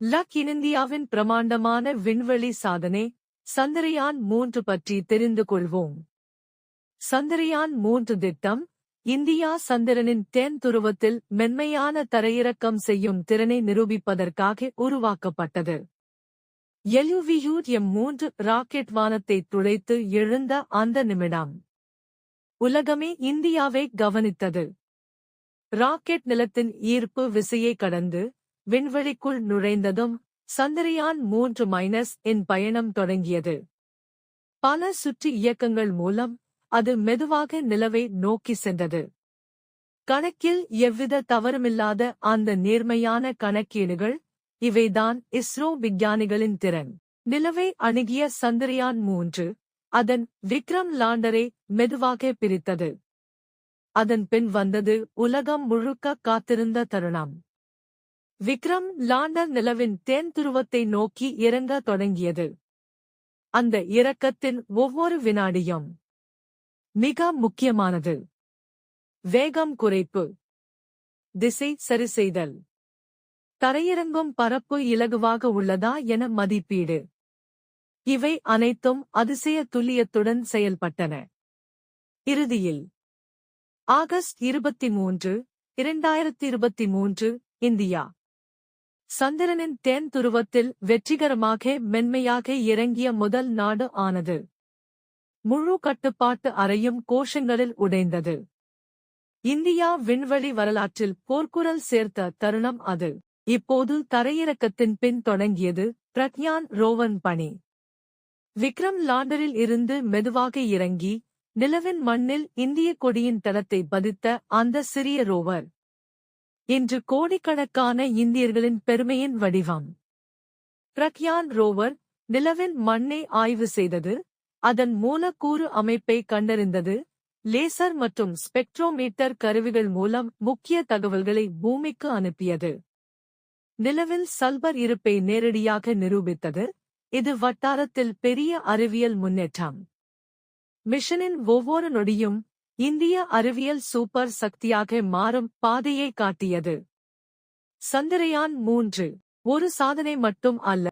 Luck இந்தியாவின் பிரமாண்டமான விண்வெளி சாதனை சந்திரயான் மூன்று பற்றி தெரிந்து கொள்வோம். சந்திரயான் மூன்று திட்டம் இந்தியா சந்திரனின் தென் துருவத்தில் மென்மையான தரையிறக்கம் செய்யும் திறனை நிரூபிப்பதற்காக உருவாக்கப்பட்டது. எல்யுவியூ எம் மூன்று ராக்கெட் வானத்தை துளைத்து எழுந்த அந்த நிமிடம். உலகமே இந்தியாவை கவனித்தது. ராக்கெட் நிலத்தின் ஈர்ப்பு விசையை கடந்து விண்வெளிக்குள் நுழைந்ததும் சந்திரயான் மூன்று மைனஸ் இன் பயணம் தொடங்கியது. பல சுற்றி இயக்கங்கள் மூலம் அது மெதுவாக நிலவை நோக்கி சென்றது. கணக்கில் எவ்வித தவறுமில்லாத அந்த நேர்மையான கணக்கீடுகள் இவைதான் இஸ்ரோ விஞ்ஞானிகளின் திறன். நிலவை அணுகிய சந்திரயான் மூன்று அதன் விக்ரம் லாண்டரை மெதுவாக பிரித்தது. அதன் பின் வந்தது உலகம் முழுக்க காத்திருந்த தருணம். விக்ரம் லாண்டர் நிலவின் தென் துருவத்தை நோக்கி இறங்க தொடங்கியது. அந்த இறக்கத்தின் ஒவ்வொரு வினாடியும் மிக முக்கியமானது. வேகம் குறைப்பு. திசை சரிசெய்தல் தரையிறங்கும் பரப்பு இலகுவாக உள்ளதா என மதிப்பீடு. இவை அனைத்தும் அதிசய துல்லியத்துடன் செயல்பட்டன. இறுதியில் ஆகஸ்ட் இருபத்தி மூன்று இரண்டாயிரத்தி இருபத்தி மூன்று இந்தியா. சந்திரனின் தென் துருவத்தில் வெற்றிகரமாக மென்மையாக இறங்கிய முதல் நாடு ஆனது. முழு கட்டுப்பாட்டு அறையும் கோஷங்களில் உடைந்தது. இந்தியா விண்வெளி வரலாற்றில் போர்க்குரல் சேர்த்த தருணம் அது. இப்போது தரையிறக்கத்தின் பின் தொடங்கியது பிரக்யான் ரோவன் பணி. விக்ரம் லாண்டரில் இருந்து மெதுவாக இறங்கி நிலவின் மண்ணில் இந்திய கொடியின் தளத்தை பதித்த அந்த சிறிய ரோவர். இன்று கோடிக்கணக்கான இந்தியர்களின் பெருமையின் வடிவம். பிரக்யான் ரோவர் நிலவின் மண்ணை ஆய்வு செய்தது அதன் மூலக்கூறு அமைப்பை கண்டறிந்தது லேசர் மற்றும் ஸ்பெக்ட்ரோமீட்டர் கருவிகள் மூலம் முக்கிய தகவல்களை பூமிக்கு அனுப்பியது. நிலவில் சல்பர் இருப்பை நேரடியாக நிரூபித்தது இது வட்டாரத்தில் பெரிய அறிவியல் முன்னேற்றம். மிஷனின் ஒவ்வொரு நொடியும் இந்திய அறிவியல் சூப்பர் சக்தியாக மாறும் பாதையை காட்டியது. சந்திரயான் மூன்று. ஒரு சாதனை மட்டும் அல்ல.